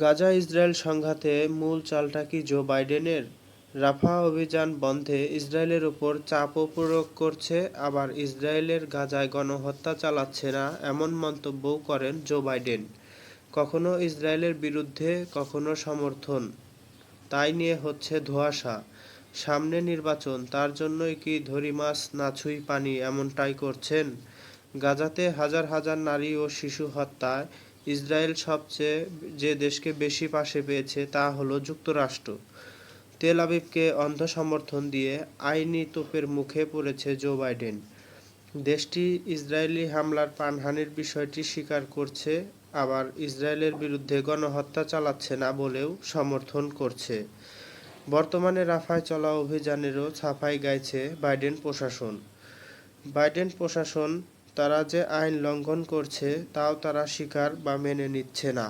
Gaza Israel সংঘাতে মূল চালটা কি জো বাইডেনের? রাফা অভিযান বন্ধে ইসরায়েলের ওপর চাপও প্রয়োগ করছে, আবার ইসরায়েলের গাজায় গণহত্যা চালাচ্ছে না এমন মন্তব্যও করেন জো বাইডেন। কখনো ইসরায়েলের বিরুদ্ধে, কখনো সমর্থন। তাই নিয়ে হচ্ছে ধোঁয়াশা। সামনে নির্বাচন, তার জন্যই কি ধরি মাছ না ছুঁই পানি এমনটাই করছেন? গাজাতে হাজার হাজার নারী ও শিশু হত্যায় ইসরায়েল সবচেয়ে যে দেশকে বেশি পাশে পেয়েছে তা হলো যুক্তরাষ্ট্র। তেল আবিবকে অন্ধ সমর্থন দিয়ে আইনি তোপের মুখে পড়েছে জো বাইডেন। দেশটি ইসরায়েলি হামলার প্রাণহানির বিষয়টি স্বীকার করছে, আবার ইসরায়েলের বিরুদ্ধে গণহত্যা চালাচ্ছে না বলেও সমর্থন করছে। বর্তমানে রাফায় চলা অভিযানেরও ছাফাই গাইছে বাইডেন প্রশাসন। বাইডেন প্রশাসন তারা যে আইন লঙ্ঘন করছে তাও তারা স্বীকার বা মেনে নিচ্ছে না।